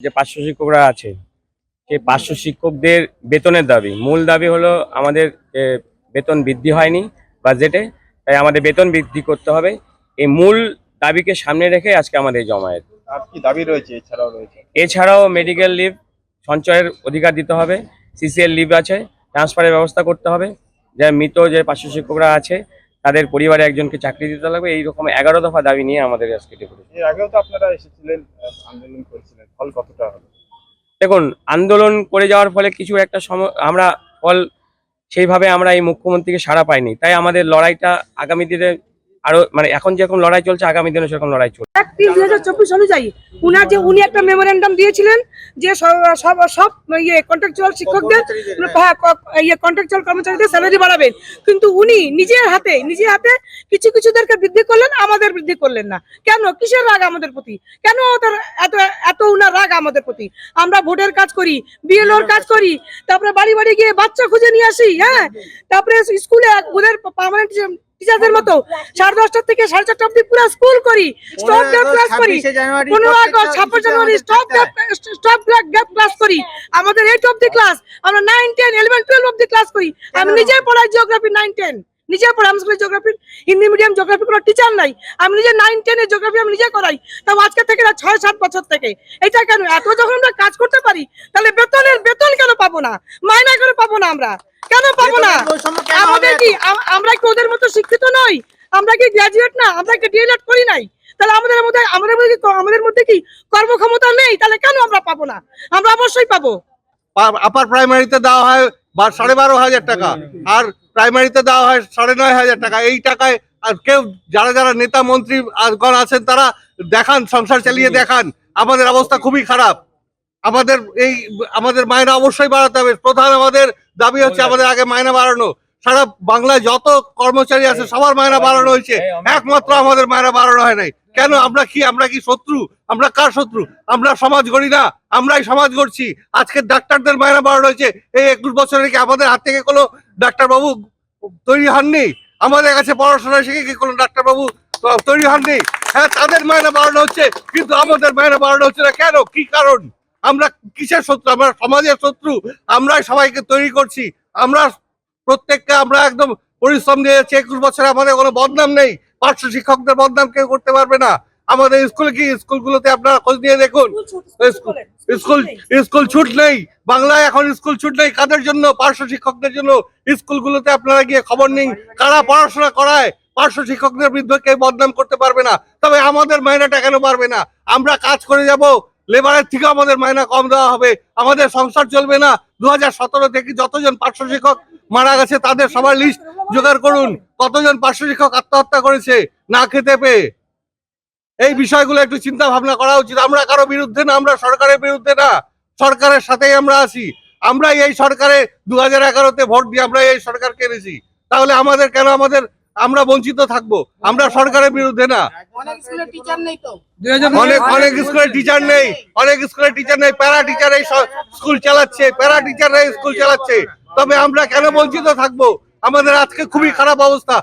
যে পার্শ্ব শিক্ষকরা আছে সেই পার্শ্ব শিক্ষকদের বেতনের দাবি। মূল দাবি হলো আমাদের বেতন বৃদ্ধি হয়নি বাজেটে তাই আমাদের বেতন বৃদ্ধি করতে হবে। এই মূল দাবিকে সামনে রেখে আজকে আমাদের জমায়েত। আর কি দাবি রয়েছে? এছাড়াও রয়েছে। এছাড়াও মেডিকেল লিভ সঞ্চয়ের অধিকার দিতে হবে সিসিএল লিভ আছে ট্রান্সফারের ব্যবস্থা করতে হবে। যে মৃত যে পার্শ্ব শিক্ষকরা আছে তাদের পরিবারে একজনকে চাকরি দিতে লাগবে এইরকম এগারো দফা দাবি নিয়ে আমাদের আজকে। এর আগেও তো আপনারা এসেছিলেন আন্দোলন করেছিলেন ফল কতটা হবে দেখুন আন্দোলন করে যাওয়ার ফলে কিছু একটা সম আমরা ফল সেইভাবে আমরা এই মুখ্যমন্ত্রীকে সাড়া পাইনি তাই আমাদের লড়াইটা আগামী দিনে আরও মানে এখন যেরকম লড়াই চলছে আগামী দিনে সেরকম লড়াই চলছে। একত্রিশ দুই হাজার চব্বিশ অনুযায়ী উনার যে উনি একটা মেমোরেন্ডাম দিয়েছিলেন যে সব সব সব ইয়ে কন্ট্রাকচুয়াল শিক্ষকদের হ্যাঁ, ইয়ে কন্ট্রাকচুয়াল কর্মচারীদের স্যালারি বাড়াবেন। কিন্তু উনি নিজের হাতে নিজের হাতে কিছু কিছুদেরকে বৃদ্ধি করলেন আমাদের বৃদ্ধি করলেন না। কেন? কিসের রাগ আমাদের প্রতি? কেন তার এত এত উনার রাগ আমাদের প্রতি? আমরা ভোটের কাজ করি বিএলওর কাজ করি তারপরে বাড়ি বাড়ি গিয়ে বাচ্চা খুঁজে নিয়ে আসি হ্যাঁ? তারপরে স্কুলে ওদের পার্মানেন্ট টিচারদের মতো। সাড়ে দশটা থেকে সাড়ে চারটা অব্দি পুরো স্কুল করি। স্টপ গ্যাপ ক্লাস করি। পনেরো আগস্ট ছাব্বিশ জানুয়ারি stop gap stop gap class করি। আমাদের এইট অব্দি ক্লাস আমরা নাইন টেন ইলেভেন টুয়েলভ অব্দি ক্লাস করি। আমি নিজে পড়াই জিওগ্রাফি নাইন টেন নিজে পড়াই আমি স্কুলে হিন্দি মিডিয়াম জিওগ্রাফি কোনো টিচার নাই। আমি নিজে নাইন টেনের জিওগ্রাফি আমি নিজে করাই। তাও আজকে থেকে না ছয় সাত বছর থেকে। এটা কেন? এত যখন আমরা কাজ করতে পারি তাহলে বেতনের বেতন কেন পাবো না? মাইনা কেন পাবো না আমরা? কেন পাবো না? আমাদের কি আম- আমরা কি ওদের মতো শিক্ষিত নই? আমরা কি গ্রাজুয়েট না? আমরা কি ডিএলএড করি নাই? তাহলে আমাদের মধ্যে আমাদের মধ্যে আমাদের মধ্যে কি কর্মক্ষমতা নেই? তাহলে কেন আমরা পাবো না? আমরা অবশ্যই পাবো। আপার প্রাইমারিতে দেওয়া হয় বা সাড়ে বারো হাজার টাকা। আর প্রাইমারিতে দেওয়া হয় সাড়ে নয় হাজার টাকা। এই টাকায় আর কেউ যারা যারা নেতা মন্ত্রী আর গণ আছেন তারা দেখান সংসার চালিয়ে দেখান। আমাদের অবস্থা খুবই খারাপ। আমাদের এই আমাদের মায়না অবশ্যই বাড়াতে হবে। প্রধান আমাদের দাবি হচ্ছে আমাদের আগে মায়না বাড়ানো। সারা বাংলায় যত কর্মচারী আছে সবার মায়না বাড়ানো হয়েছে। একমাত্র আমাদের মায়না বাড়ানো হয় নাই। কেন? আমরা কি আমরা কি শত্রু? আমরা কার শত্রু? আমরা সমাজ গড়ি না। আমরাই সমাজ গড়ছি। আজকে ডাক্তারদের মায়না বাড়ানো হয়েছে। এই একুশ বছরে কি আমাদের হাত থেকে কোনো ডাক্তারবাবু তৈরি হননি? আমাদের কাছে পড়াশোনা শিখে কি কোনো ডাক্তারবাবু তৈরি হননি? হ্যাঁ তাদের মায়না বাড়ানো হচ্ছে কিন্তু আমাদের মায়না বাড়ানো হচ্ছে না। কেন? কি কারণ? আমরা কিসের শত্রু? আমরা সমাজের শত্রু। আমরাই সবাইকে তৈরি করছি। আমরা প্রত্যেককে আমরা একদম পরিশ্রম দিয়ে যাচ্ছি একুশ বছরে আমাদের কোনো বদনাম নেই। পার্শ্ব শিক্ষকদের বদনাম কেউ করতে পারবে না। আমাদের স্কুল কি স্কুলগুলোতে আপনারা খোঁজ নিয়ে দেখুন? স্কুল স্কুল ছুট নেই। বাংলায় এখন স্কুল ছুট নেই। কাদের জন্য? পার্শ্ব শিক্ষকদের জন্য। স্কুলগুলোতে আপনারা গিয়ে খবর নিন। কারা পড়াশোনা করায়? পার্শ্ব শিক্ষকদের বিরুদ্ধে কেউ বদনাম করতে পারবে না। তবে আমাদের মাইনাটা কেন পারবে না? আমরা কাজ করে যাব। লেবারের থেকে আমাদের মাইনা কম দেওয়া হবে। আমাদের সংসার চলবে না। দু হাজার সতেরো থেকে যতজন পার্শ্ব শিক্ষক মারা গেছে, তাদের সবার লিস্ট জোগাড় করুন। কতজন পার্শ্ব শিক্ষক আত্মহত্যা করেছে, না খেতে পেয়ে। এই বিষয়গুলো একটু চিন্তা ভাবনা করা উচিত। আমরা কারও বিরুদ্ধে না, আমরা সরকারের বিরুদ্ধে না। সরকারের সাথেই আমরা আছি। আমরাই এই সরকারে দু হাজার এগারোতে ভোট দিয়ে আমরা এই সরকারকে এনেছি। তাহলে আমাদের কেন আমাদের আমরা বঞ্চিত থাকব। আমরা সরকারের বিরুদ্ধে না। অনেক স্কুলে টিচার নেই অনেক স্কুলের স্কুলে টিচার নেই। অনেক স্কুলে টিচার নেই। প্যারা টিচার এই স্কুল চালাচ্ছে। প্যারা টিচাররা স্কুল চালাচ্ছে। তবে আমরা কেন বঞ্চিত থাকব? আমাদের আজকে খুবই খারাপ অবস্থা।